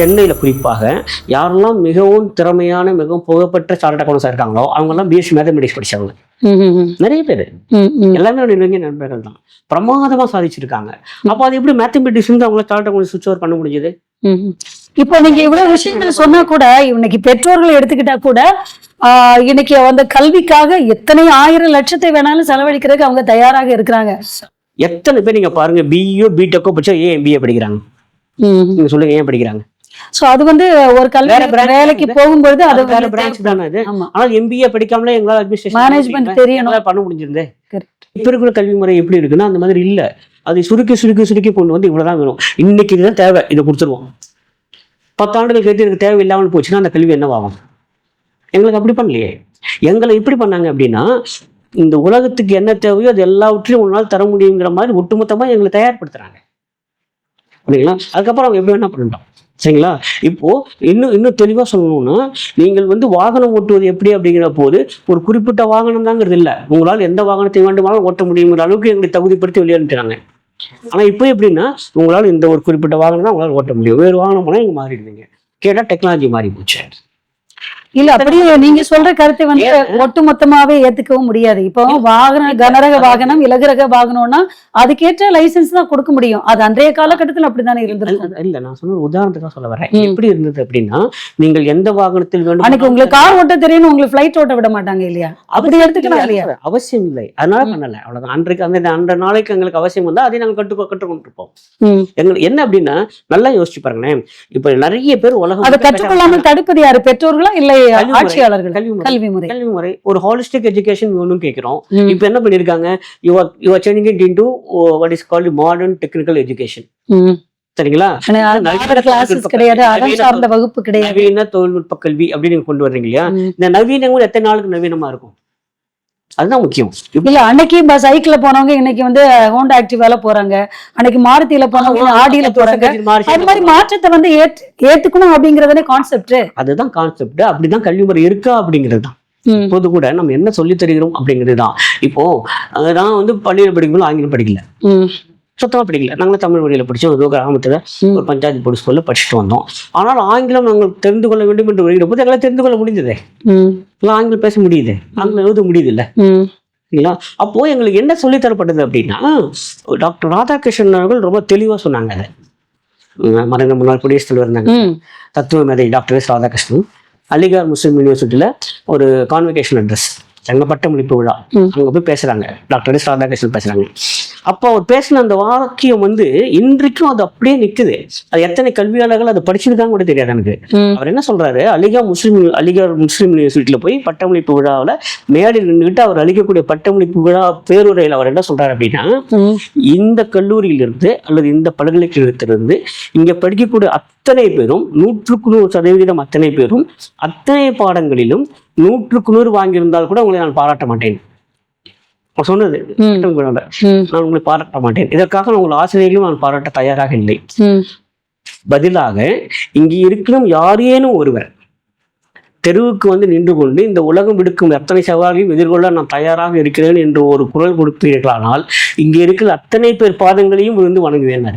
சென்னையில் குறிப்பாக யாரெல்லாம் மிகவும் திறமையான மிகவும் புகழ்பெற்ற சார்ட் அக்கௌண்ட்ஸாக இருக்காங்களோ அவங்கெல்லாம் பிஎஸ்சி மேத்தமெட்டிக்ஸ் ம். நிறைய பேர். எல்லாமே நெருங்கிய நண்பர்கள் தான். பிரமாதமாக சாதிச்சிருக்காங்க. அப்போ அது எப்படி மேத்தமெட்டிக்ஸ் வந்து அவங்கள சார்ட் அக்கௌண்ட் சுவிச் ஓவர் பண்ண முடிஞ்சது. இப்போ நீங்க இவ்வளவு விஷயங்கள் சொன்னா கூட இன்னைக்கு பெற்றோர்கள் எடுத்துக்கிட்டா கூட இன்னைக்கு அந்த கல்விக்காக எத்தனை ஆயிரம் லட்சத்தை வேணாலும் செலவழிக்கிறதுக்கு அவங்க தயாராக இருக்கிறாங்க. எத்தனை பேர் நீங்கள் பாருங்க பிஇஓ பிடெக்கோ படிச்சா ஏன் எம்பிஏ படிக்கிறாங்க. நீங்கள் சொல்லுங்க ஏன் படிக்கிறாங்க? சோ அது வந்து ஒரு கல்வி வேலைக்கு இது. போகும்பொழுது அது வேற பிரான்ச் தானே அது? ஆனால் எம்பிஏ படிக்காமலே எங்களால் அட்மினிஸ்ட்ரேஷன் Management தெரியணும். பண்ண முடிஞ்சிருந்தே. இப்போ இருக்கிற கல்வி முறை எப்படி இருக்குன்னா அந்த மாதிரி இல்லை. அதை சுருக்கி சுருக்கி சுருக்கி கொண்டு வந்து இவ்வளவுதான் வேணும். இன்னைக்கு இதுதான் தேவை. இதை கொடுத்துருவோம். பத்தாண்டுகள் கழித்து எனக்கு தேவை இல்லாமல் போச்சுன்னா அந்த கல்வி என்னவாகும்? எங்களுக்கு அப்படி பண்ணலையே. எங்களை எப்படி பண்ணாங்க அப்படின்னா இந்த உலகத்துக்கு என்ன தேவையோ அது எல்லாவற்றையும் ஒரு நாள் தர முடியுங்கிற மாதிரி ஒட்டுமொத்தமாக எங்களை தயார்படுத்துறாங்க. சரிங்களா அதுக்கப்புறம் அவங்க எப்படி வேணா பண்ணிட்டோம். சரிங்களா? இப்போ இன்னும் இன்னும் தெளிவாக சொல்லணும்னா நீங்கள் வந்து வாகனம் ஓட்டுவது எப்படி அப்படிங்கிற போது ஒரு குறிப்பிட்ட வாகனம் தாங்கிறது இல்லை. உங்களால் எந்த வாகனத்தை வேண்டுமானாலும் ஓட்ட முடியுங்கிற அளவுக்கு எங்களை தகுதிப்படுத்தி வெளியேறிட்டாங்க ஆனால் இப்போ எப்படின்னா உங்களால் இந்த ஒரு குறிப்பிட்ட வாகனம் தான் உங்களால் ஓட்ட முடியும். வேறு வாகனம் போனால் இங்கே மாறிடுவீங்க. கேட்டால் டெக்னாலஜி மாறி போச்சு இல்ல அப்படியே நீங்க சொல்ற கருத்தை வந்து ஒட்டு மொத்தமாவே ஏத்துக்கவும் முடியாது. இப்போ வாகனம் கனரக வாகனம் இலகுரக வாகனம்னா அதுக்கேற்ற லைசென்ஸ் தான் கொடுக்க முடியும். அது அன்றைய காலகட்டத்தில் அப்படித்தானே இருந்திருக்கும்? இல்ல நான் சொன்ன உதாரணத்துக்கு சொல்ல வரேன். எப்படி இருந்தது அப்படின்னா நீங்கள் எந்த வாகனத்தில் வேண்டும் அன்னைக்கு உங்களுக்கு கார் ஓட்ட தெரியும் உங்களுக்கு ஃபிளைட் ஓட்ட விட மாட்டாங்க இல்லையா? அப்படி எடுத்துக்கலாம் இல்லையா? அவசியம் இல்லை. அதனால. பண்ணல. அவ்வளவுதான். அன்றைக்கு அந்த அந்த நாளைக்கு எங்களுக்கு அவசியம் வந்தா அதை நாங்கள் கற்று கற்றுக்கொண்டிருப்போம். ம். எங்களுக்கு என்ன அப்படின்னா நல்லா யோசிச்சு பாருங்களேன். இப்ப நிறைய பேர் உலகம் அதை கற்றுக்கொள்ளாமல் தடுப்பது யாரு? பெற்றோர்களா இல்லை. ஆட்சியாளர்கள் கல்வி முறை. கல்வி முறை. ஒரு ஹாலிஸ்டிக் எஜுகேஷன் வேணும்னு கேட்கிறோம். இப்போ என்ன பண்ணிருக்காங்க? Your your changing it into what is called modern technical education. சரிங்களா? கிடையாது. நவீன தொழில்நுட்ப கல்வி அப்படின்னு கொண்டு வர்றீங்க இல்லையா. இந்த நவீனம் கூட எத்தனை நாளுக்கு நவீனமா இருக்கும்? அதுதான் முக்கியம். இல்ல அன்னைக்கு சைக்கிள்ல போனவங்க இன்னைக்கு வந்து ஹோண்டா ஆக்டிவால போறாங்க. அன்னைக்கு மாருதியில போனவங்க ஆடியில போறாங்க. அது மாதிரி மாற்றத்தை வந்து ஏத்து ஏத்துக்கணும் அப்படிங்கறதுனே கான்செப்ட் அதுதான் கான்செப்ட் அப்படிதான் கல்வி முறை இருக்கா அப்படிங்கிறது தான் இப்போது கூட நம்ம என்ன சொல்லி தருகிறோம் அப்படிங்கிறது தான் இப்போ நான் வந்து பள்ளியில் படிக்கும்போது ஆங்கிலம் படிக்கல. சுத்தமாக படிக்கல. நாங்களும் தமிழ் வழியில் படித்தோம் ஏதோ கிராமத்தில் ஒரு பஞ்சாயத்து போர்டு ஸ்கூலில் படிச்சுட்டு வந்தோம். ஆனால் ஆங்கிலம் நாங்கள் தெரிந்து கொள்ள வேண்டும் என்று வருகிற போது எங்களால் தெரிந்து கொள்ள முடிந்ததே இல்லை ஆங்கிலம் பேச முடியுது. ஆங்கிலம் எழுத முடியுது இல்லை சரிங்களா அப்போ எங்களுக்கு என்ன சொல்லித் தரப்பட்டது அப்படின்னா டாக்டர் ராதாகிருஷ்ணன் அவர்கள் ரொம்ப தெளிவாக சொன்னாங்க அதை. மறைந்த முன்னாள் குடியரசுத் தலைவர் இருந்தாங்க. தத்துவ மேதை டாக்டர் எஸ் ராதாகிருஷ்ணன். அலிகார் முஸ்லீம் யூனிவர்சிட்டியில் ஒரு கான்வெகேஷன் அட்ரஸ் எங்க பட்டமளிப்பு விழா. அங்கே போய் பேசுறாங்க. டாக்டர் எஸ் ராதாகிருஷ்ணன் பேசுறாங்க. அப்போ அவர் பேசின அந்த வாக்கியம் வந்து இன்றைக்கும் அது அப்படியே நிக்குது. அது எத்தனை கல்வியாளர்கள் அதை படிச்சிருக்காங்க கூட தெரியாது எனக்கு. அவர் என்ன சொல்றாரு? அலிகா முஸ்லீம் அலிகார் முஸ்லீம் யூனிவர்சிட்டியில் போய் பட்டமளிப்பு விழாவில் மேடையில் நின்றுட்டு அவர் அளிக்கக்கூடிய பட்டமளிப்பு விழா பேருரையில் அவர் என்ன சொல்றாரு அப்படின்னா இந்த கல்லூரியிலிருந்து அல்லது இந்த பல்கலைக்கழகத்திலிருந்து இங்க படிக்கக்கூடிய அத்தனை பேரும் நூற்றுக்கு நூறு சதவீதம் அத்தனை பேரும் அத்தனை பாடங்களிலும் நூற்றுக்கு நூறு வாங்கியிருந்தால் கூட உங்களை நான் பாராட்ட மாட்டேன். அவர் சொன்னது. நான் உங்களை பாராட்ட மாட்டேன். இதற்காக நான் உங்கள் ஆசிரியர்களும் நான் பாராட்ட தயாராக இல்லை. பதிலாக இங்கே இருக்கிற யாரேனும் ஒருவர் தெருவுக்கு வந்து நின்று கொண்டு இந்த உலகம் விடுக்கும் எத்தனை சவால்களையும் எதிர்கொள்ள நான் தயாராக இருக்கிறேன் என்று ஒரு குரல் கொடுப்பீர்களானால் இங்கே இருக்கிற அத்தனை பேர் பாதங்களையும் விழுந்து வணங்குவேன்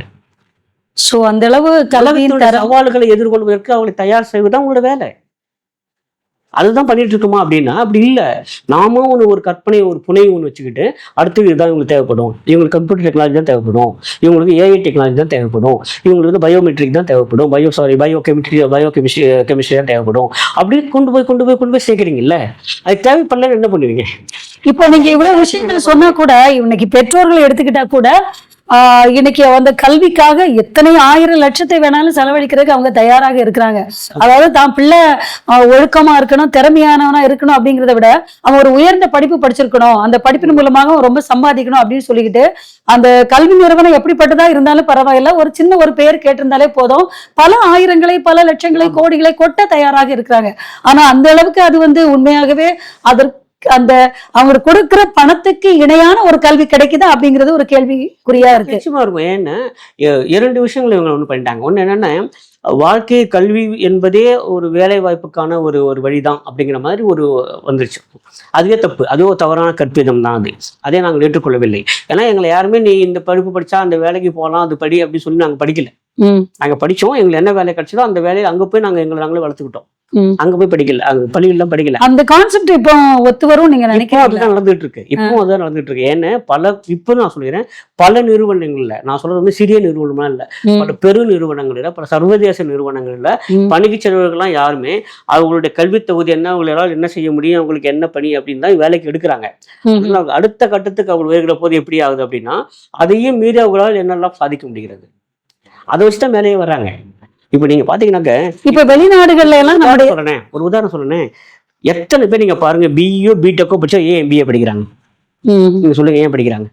சோ அந்த அளவு கல்வியின் சவால்களை எதிர்கொள்வதற்கு அவங்களை தயார் செய்வதுதான் உங்களோட வேலை. அதுதான் பண்ணிட்டு இருக்கோமா அப்படின்னா அப்படி இல்லை. நாமும் ஒன்று ஒரு கற்பனை ஒரு புனை ஒன்று வச்சுக்கிட்டு அடுத்தது இதுதான் இவங்களுக்கு தேவைப்படும். இவங்களுக்கு கம்ப்யூட்டர் டெக்னாலஜி தான் தேவைப்படும். இவங்களுக்கு ஏஐ டெக்னாலஜி தான் தேவைப்படும். இவங்களுக்கு வந்து பயோமெட்ரிக் தான் தேவைப்படும். Bio sorry biochemistry biochemistry chemistry தான் தேவைப்படும். அப்படி கொண்டு போய் கொண்டு போய் கொண்டு போய் சேர்க்குறீங்கல்ல? அது தேவைப்படலன்னு என்ன பண்ணுவீங்க? இப்போ நீங்க இவ்வளவு விஷயங்கள் சொன்னா கூட இன்னைக்கு பெற்றோர்கள் எடுத்துக்கிட்டா கூட இன்னைக்கு அந்த கல்விக்காக எத்தனை ஆயிரம் லட்சத்தை வேணாலும் செலவழிக்கிறதுக்கு அவங்க தயாராக இருக்கிறாங்க. அதாவது தான் பிள்ளை ஒழுக்கமா இருக்கணும் திறமையானவனா இருக்கணும் அப்படிங்கிறத விட அவன் ஒரு உயர்ந்த படிப்பு படிச்சிருக்கணும். அந்த படிப்பின் மூலமாக அவன் ரொம்ப சம்பாதிக்கணும் அப்படின்னு சொல்லிக்கிட்டு அந்த கல்வி நிறுவனம் எப்படிப்பட்டதா இருந்தாலும் பரவாயில்ல. ஒரு சின்ன ஒரு பெயர் கேட்டிருந்தாலே போதும். பல ஆயிரங்களை பல லட்சங்களை கோடிகளை கொட்ட தயாராக இருக்கிறாங்க. ஆனா அந்த அளவுக்கு அது வந்து உண்மையாகவே அதற்கு அந்த அவங்க கொடுக்கிற பணத்துக்கு இணையான ஒரு கல்வி கிடைக்குதா அப்படிங்கிறது ஒரு கேள்விக்குறியா இருக்கு. நிச்சயமா இருக்கும். ஏன்னா இரண்டு விஷயங்கள் இவங்க ஒன்று பண்ணிட்டாங்க. ஒன்று என்னன்னா வாழ்க்கை கல்வி என்பதே ஒரு வேலை வாய்ப்புக்கான ஒரு ஒரு வழிதான் அப்படிங்கிற மாதிரி ஒரு வந்துருச்சு. அதுவே தப்பு. அதுவே ஒரு தவறான கற்பிதம் தான் அது. அதே நாங்கள் ஏற்றுக்கொள்ளவில்லை. ஏன்னா எங்களை யாருமே நீ இந்த படிப்பு படிச்சா அந்த வேலைக்கு போகலாம் அது படி அப்படின்னு சொல்லி நாங்கள் படிக்கல. ம். நாங்க படிச்சோம் எங்களுக்கு என்ன வேலை கிடைச்சதோ அந்த வேலையை அங்க போய் நாங்க எங்களை நாங்களே வளர்த்துக்கிட்டோம். அங்க போய் படிக்கல அங்க பள்ளிகள்லாம் படிக்கல. அந்த கான்செப்ட் இப்போ ஒத்து வரும் நீங்க இப்போ நினைக்கிறீங்களா? அதுதான் நடந்துட்டு இருக்கு இப்போ அதுதான் நடந்துட்டு இருக்கு ஏன்னா பல இப்போ நான் சொல்லிடுறேன் பல நிறுவனங்கள்ல நான் சொல்றது வந்து சிறிய நிறுவனமா இல்ல. பல பெரு நிறுவனங்கள்ல பல சர்வதேச நிறுவனங்கள்ல. பணிக்கு செல்வர்கள்லாம் யாருமே அவங்களுடைய கல்வி தகுதி என்ன அவங்களால என்ன செய்ய முடியும் அவங்களுக்கு என்ன பணி அப்படின்னு தான் வேலைக்கு எடுக்கிறாங்க. அடுத்த கட்டத்துக்கு அவங்க வருகிற போது எப்படி ஆகுது அப்படின்னா அதையும் மீறி அவங்களால என்னெல்லாம் சாதிக்க முடிகிறது? அதை வச்சு தான் மேலேயே வர்றாங்க. இப்போ நீங்க பாத்தீங்கன்னாக்க இப்ப வெளிநாடுகள்ல எல்லாம் நம்முடைய உதாரணம் சொல்றேன் ஒரு உதாரணம் சொல்றேன். எத்தனை பேர் நீங்க பாருங்க பிஇஓ பிடெக்கோ படிச்சா ஏன் எம்பிஏ படிக்கிறாங்க? ம். நீங்க சொல்லுங்க ஏன் படிக்கிறாங்க?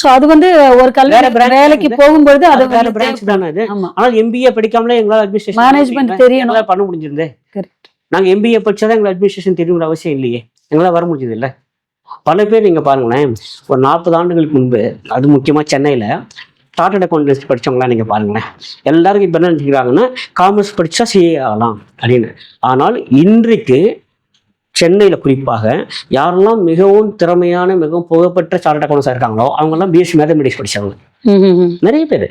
சோ அது வந்து ஒரு கல்வி வேலைக்கு இது. போகும்பொழுது அது வேற பிரான்ச் தானே அது ஆனால் எம்பிஏ படிக்காமலே எங்களால் அட்மினிஸ்ட்ரேஷன் தெரியணும். எங்களால் பண்ண முடிஞ்சிருந்தே. நாங்க எம்பிஏ படிச்சாதான் எங்களுக்கு அட்மினிஸ்ட்ரேஷன் தெரியுங்கிற அவசியம் இல்லையே. எங்களால் வர முடிஞ்சது இல்ல பல பேர் நீங்க பாருங்களேன் ஒரு நாற்பது ஆண்டுகளுக்கு முன்பு அது முக்கியமா சென்னையில சார்ட்டர்ட் அக்கௌண்டன்சி படிச்சவங்களாம் நீங்க பாருங்களேன். எல்லாருக்கும் இப்போ என்ன நினைக்கிறாங்கன்னா காமர்ஸ் படிச்சா சிஏ ஆகலாம் அப்படின்னு. ஆனால் இன்றைக்கு சென்னையில குறிப்பாக யாரெல்லாம் மிகவும் திறமையான மிகவும் புகழ்பெற்ற சார்ட்டர்ட் அக்கௌண்டன்ஸாக இருக்காங்களோ அவங்கெல்லாம் பிஎஸ்சி மேத்தமெட்டிக்ஸ் ம். நிறைய பேர்.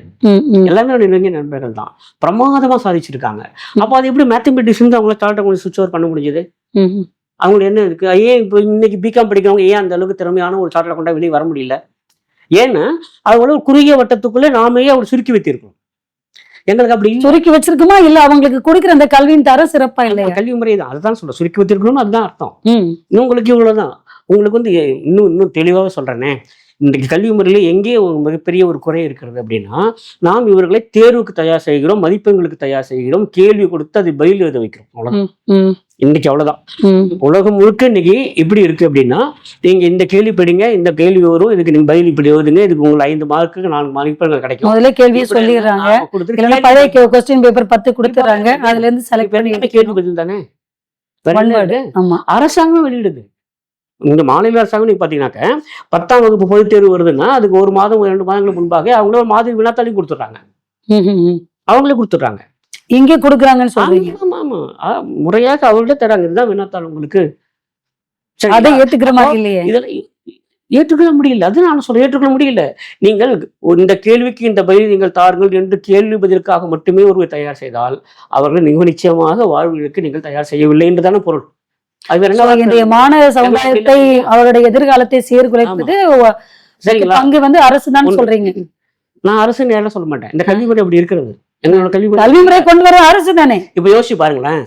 எல்லாமே நெருங்கிய நண்பர்கள் தான். பிரமாதமா சாதிச்சிருக்காங்க. அப்போ அது எப்படி மேத்தமெட்டிக்ஸ் வந்து அவங்கள சார்ட் அக்கௌண்ட் சுவிச் ஓவர் பண்ண முடிஞ்சது. அவங்களுக்கு என்ன இருக்கு? ஏன் இப்போ இன்னைக்கு பிகாம் படிக்கிறவங்க ஏன் அந்த அளவுக்கு திறமையான ஒரு சார்ட் அக்கௌண்டா வெளியே வர முடியல? ஏன்னா அவங்கள ஒரு குறுகிய வட்டத்துக்குள்ளே நாமே அவர் சுருக்கி வைத்திருக்கோம் எங்களுக்கு அப்படி இல்ல. சுருக்கி வச்சிருக்குமா? இல்ல அவங்களுக்கு கொடுக்கிற அந்த கல்வியின் தரம் சிறப்பா இல்லையா? கல்வி முறை தான் அதுதான் சொல்றேன் சுருக்கி வைத்திருக்கணும்னு அதுதான் அர்த்தம். உங்களுக்கு இவ்வளவுதான். உங்களுக்கு வந்து இன்னும் இன்னும் தெளிவாக சொல்றேனே. இன்றைக்கு கல்வி முறையில் எங்கே ஒரு மிகப்பெரிய ஒரு குறை இருக்கிறது அப்படின்னா நாம் இவர்களை தேர்வுக்கு தயார் செய்கிறோம் மதிப்பெண்களுக்கு தயார் செய்கிறோம் கேள்வி கொடுத்து அதை பதில் எழுத வைக்கிறோம். இன்னைக்கு அவ்வளவுதான். உலகம் முழுக்க இன்னைக்கு எப்படி இருக்கு அப்படின்னா நீங்க இந்த கேள்வி படிங்க இந்த கேள்வி வரும் இதுக்கு நீங்க பதில் இப்படி எழுதுங்க இதுக்கு உங்களுக்கு ஐந்து மார்க்குக்கு நான்கு மதிப்பெண்கள் கிடைக்கும். முதல்ல கேள்வியை சொல்லிடுறாங்க. பழைய கொஸ்டின் பேப்பர் பத்து கொடுத்துறாங்க அதுல இருந்து செலக்ட் பண்ணி கேள்வி தானே? அரசாங்கம் வெளியிடுது. இந்த மாநில அரசாங்கம் நீங்க பாத்தீங்கன்னாக்க பத்தாம் வகுப்பு பொதுத் தேர்வு வருதுன்னா அதுக்கு ஒரு மாதம் இரண்டு மாதங்களுக்கு முன்பாக அவங்களே ஒரு மாதிரி வினாத்தாளையும் கொடுத்துட்றாங்க. அவங்களே கொடுத்துட்றாங்க. இங்கே கொடுக்குறாங்கன்னு சொல்றீங்க. ஆமா ஆமா ஆ, முறையாக அவர்களே தராங்க இதுதான் வினாத்தாள் உங்களுக்கு. அதை? ஏத்துக்கிற மாதிரி இல்லையே. இதெல்லாம் ஏற்றுக்கொள்ள முடியல. அது நான் சொல்ல ஏற்றுக்கொள்ள முடியல. நீங்கள் இந்த கேள்விக்கு இந்த பதில் நீங்கள் தாருங்கள் என்று கேள்வி பதிலுக்காக மட்டுமே ஒருவர் தயார் செய்தால் அவர்கள் மிக நிச்சயமாக வாழ்வுகளுக்கு நீங்கள் தயார் செய்யவில்லை என்றுதான பொருள். இன்றைய மாணவ சமுதாயத்தை அவருடைய எதிர்காலத்தை சீர்குலைப்பது சரிங்களா? பங்கு வந்து அரசு தான் சொல்றீங்க. நான் அரசு நேரம் சொல்ல மாட்டேன். இந்த கல்வி முறை அப்படி இருக்கிறது. எங்களோட கல்வி முறை கல்வி முறை கொண்டு வர அரசு தானே இப்ப யோசிச்சு பாருங்களேன்.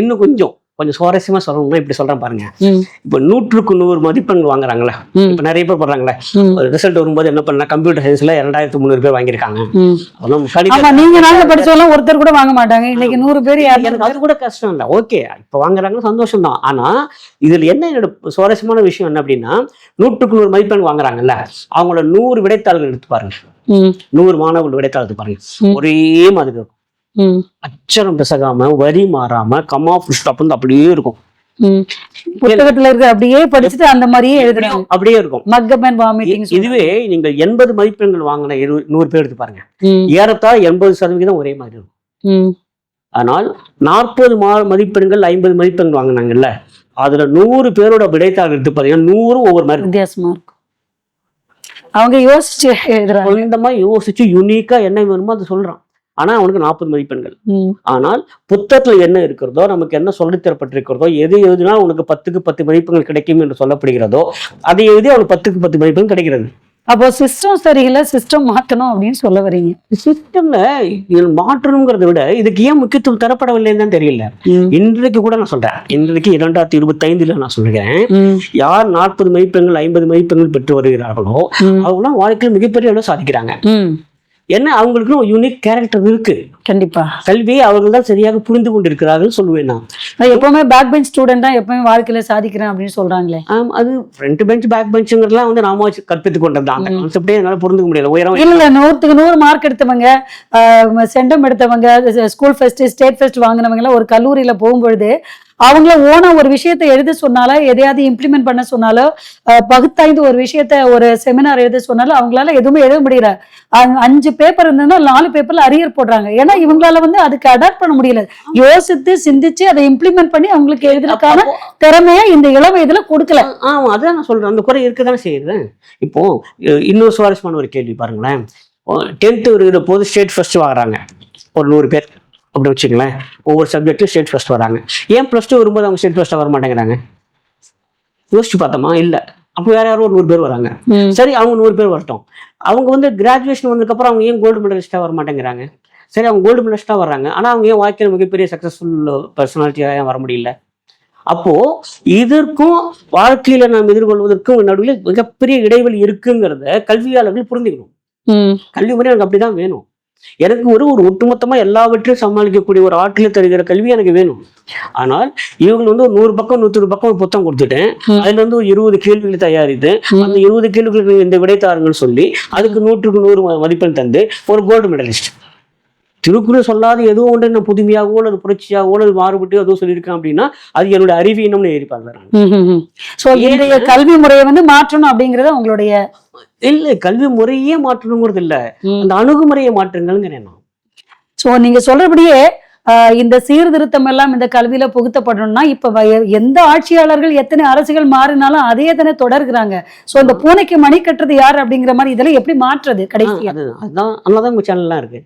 இன்னும் கொஞ்சம். கொஞ்சம் சுவாரஸ்யமா சொல்லணும்னா இப்படி சொல்றேன் பாருங்க. இப்ப நூற்றுக்கு நூறு மதிப்பெண்கள் வாங்குறாங்களே இப்ப நிறைய பேர் பண்றாங்களே ம், ரிசல்ட் வரும்போது என்ன பண்ணா கம்ப்யூட்டர் சயின்ஸ்ல இரண்டாயிரத்து முந்நூறு பேர் வாங்கியிருக்காங்க. அதெல்லாம் நீங்க நாங்க படிச்சவங்க ஒருத்தர் கூட வாங்க மாட்டாங்க. இன்னைக்கு நூறு பேர் எனக்கு அது கூட கஷ்டம் இல்லை. ஓகே இப்போ வாங்குறாங்க சந்தோஷம் தான் ஆனா இதுல என்ன என்னோட சுவாரஸ்யமான விஷயம் என்ன அப்படின்னா நூற்றுக்கு நூறு மதிப்பெண் வாங்குறாங்கல்ல. அவங்களோட நூறு விடைத்தாள்கள் எடுத்து பாருங்க. நூறு மாணவர்கள் விடைத்தாள் எடுத்து பாருங்க. ஒரே மாதிரி இருக்கும். அச்சரம் பிசகாம வரி மாறாம கமா ஃபுல் ஸ்டாப் வந்து அப்படியே இருக்கும். புத்தகத்துல இருக்க அப்படியே படிச்சுட்டு அந்த மாதிரியே எழுதுறாங்க அப்படியே இருக்கும். மக்கப் அண்ட் வாமிட்டிங் இதுவே நீங்கள் எண்பது மதிப்பெண்கள் வாங்கின நூறு பேர் எடுத்து பாருங்க. ஏறத்தாழ எண்பது சதவிகிதம் ஒரே மாதிரி இருக்கும். ஆனால் நாற்பது மா மதிப்பெண்கள் ஐம்பது மதிப்பெண்கள் வாங்கினாங்கல்ல. அதுல நூறு பேரோட விடைத்தாள் எடுத்து பாத்தீங்கன்னா நூறும் ஒவ்வொரு மாதிரி. வித்தியாசமா இருக்கும். அவங்க யோசிச்சு எழுதுறாங்க. சொந்தமா யோசிச்சு யூனிக்கா என்ன வேணுமோ அதை சொல்றான். ஆனா அவனுக்கு நாற்பது மதிப்பெண்கள். ஆனால் புத்தகத்துல என்ன இருக்கிறதோ நமக்கு என்ன சொல்லித் தரப்பட்டிருக்கிறதோ எது எழுதினா உனக்கு பத்துக்கு பத்து மதிப்பெண்கள் கிடைக்கும் என்று சொல்லப்படுகிறதோ அதை எழுதி அவனுக்கு பத்துக்கு பத்து மதிப்பெண் கிடைக்கிறது. அப்போ சிஸ்டம் சரியில்லை சிஸ்டம் மாத்தணும் அப்படின்னு சொல்ல வரீங்க. சிஸ்டம்ல மாற்றணுங்கிறத விட இதுக்கு ஏன் முக்கியத்துவம் தரப்படவில்லைன்னு தான் தெரியல. இன்றைக்கு கூட நான் சொல்றேன். இன்றைக்கு இரண்டாயிரத்தி இருபத்தி ஐந்துல நான் சொல்கிறேன். ம், யார் நாற்பது மதிப்பெண்கள் ஐம்பது மதிப்பெண்கள் பெற்று வருகிறார்களோ அவங்களாம் வாழ்க்கையில் மிகப்பெரிய அளவு சாதிக்கிறாங்க. ஏன்னா அவங்களுக்கு ஒரு யூனிக் கேரக்டர் இருக்கு. கண்டிப்பா. கல்வியை அவர்கள் தான் சரியாக புரிந்து கொண்டிருக்கிறார்கள் சொல்லுவேன் நான். எப்பவுமே பேக் பெஞ்ச் ஸ்டூடெண்ட் தான் எப்பவுமே வாழ்க்கையில சாதிக்கிறேன் அப்படின்னு சொல்றாங்களே. ஆம், அது ஃப்ரண்ட் பெஞ்ச் பேக் பெஞ்சுங்கிறதுலாம் வந்து நாம வச்சு கற்பித்து கொண்டது அந்த கான்செப்டே என்னால புரிந்துக்க முடியல உயரம் இல்ல இல்ல நூறுத்துக்கு நூறு மார்க் எடுத்தவங்க சென்டம் எடுத்தவங்க ஸ்கூல் ஃபெஸ்ட் ஸ்டேட் ஃபெஸ்ட் வாங்கினவங்க எல்லாம் ஒரு கல்லூரியில போகும்பொழுது அவங்கள ஓனா ஒரு விஷயத்தை எழுத சொன்னாலோ எதையாவது இம்ப்ளிமெண்ட் பண்ண சொன்னாலோ பகுத்தாய்ந்து ஒரு விஷயத்த ஒரு செமினார் எழுத சொன்னாலும் அவங்களால எதுவுமே எழுத முடியல. அஞ்சு பேப்பர் இருந்ததுன்னா நாலு பேப்பர்ல அரியர் போடுறாங்க. ஏன்னா இவங்களால வந்து அதுக்கு அடாப்ட் பண்ண முடியல. யோசித்து சிந்திச்சு அதை இம்ப்ளிமெண்ட் பண்ணி அவங்களுக்கு எழுதுறதுக்கான திறமைய இந்த இள வயதுல கொடுக்கல ஆமா அதான் நான் சொல்றேன். அந்த குறை இருக்கதான் செய்யுது? இப்போ இன்னொரு சுவாரஸ்யமான ஒரு கேள்வி பாருங்களேன். டென்த்து இருக்கிற போது ஸ்டேட் ஃபர்ஸ்ட் வாங்குறாங்க. ஒரு நூறு பேர். அப்படி வச்சுங்களேன் ஒவ்வொரு சப்ஜெக்ட்டும் ஸ்டேட் ஃபர்ஸ்ட் வராங்க. ஏன் ப்ளஸ் டூ வரும்போது அவங்க ஸ்டேட் ஃபர்ஸ்ட்டாக வர மாட்டேங்கிறாங்க யோசிச்சு பார்த்தோமா? இல்லை. அப்போ வேற யாரோ ஒரு நூறு பேர் வராங்க. சரி அவங்க நூறு பேர் வரட்டும். அவங்க வந்து கிராஜுவேஷன் வந்ததுக்கப்புறம் அவங்க ஏன் கோல்டு மெடலிஸ்ட்டாக வர மாட்டேங்கிறாங்க சரி அவங்க கோல்டு மெடலிஸ்ட்டாக வர்றாங்க. ஆனால் அவங்க ஏன் வாழ்க்கையில் மிகப்பெரிய சக்ஸஸ்ஃபுல் பர்சனாலிட்டியாக ஏன் வர முடியல? அப்போ இதற்கும் வாழ்க்கையில நாம் எதிர்கொள்வதற்கும் நடுவில் மிகப்பெரிய இடைவெளி இருக்குங்கிறத கல்வியாளர்கள் புரிஞ்சுக்கணும். கல்வி முறை எனக்கு அப்படிதான் வேணும். எனக்கு ஒரு ஒரு ஒட்டுமொத்தமா எல்லாவற்றையும் சமாளிக்கக்கூடிய ஒரு ஆற்றலை தருகிற கல்வி எனக்கு வேணும் ஆனால் இவங்க வந்து ஒரு நூறு பக்கம் நூத்தி பக்கம் ஒரு புத்தகம் கொடுத்துட்டேன். அதுல இருந்து ஒரு இருபது கேள்விகளை தயாரித்து ம். அந்த இருபது கேள்விகளுக்கு இந்த விடை தாருங்கன்னு சொல்லி அதுக்கு நூற்றுக்கு நூறு மதிப்பெண் தந்து ஒரு கோல்டு மெடலிஸ்ட் திருக்குறள் சொல்லாத ஏதோ ஒன்று நான் புதுமையாகவோ அல்லது புரட்சியாகவோ அல்லது மாறுபட்டு ஏதோ சொல்லியிருக்கேன் அப்படின்னா அது என்னுடைய அறிவீனம்னு ம். சோ இன்றைய கல்வி முறையை வந்து மாற்றணும் அப்படிங்கறது உங்களுடைய இல்ல கல்வி முறையே மாற்றணுங்கிறது இல்ல. அந்த அணுகுமுறையை மாற்றுங்கள்ங்கிறேன் நான். சோ நீங்க சொல்றபடியே இந்த சீர்திருத்தம் எல்லாம் இந்த கல்வியில புகுத்தப்படணும்னா இப்ப எந்த ஆட்சியாளர்கள் எத்தனை அரசுகள் மாறினாலும் அதே தானே தொடர்கிறாங்க. சோ இந்த பூனைக்கு மணி கட்டுறது யார் அப்படிங்கிற மாதிரி இதெல்லாம் எப்படி மாற்றுறது அது அதுதான் அதனாலதான் உங்க சேனல்லாம் இருக்கு.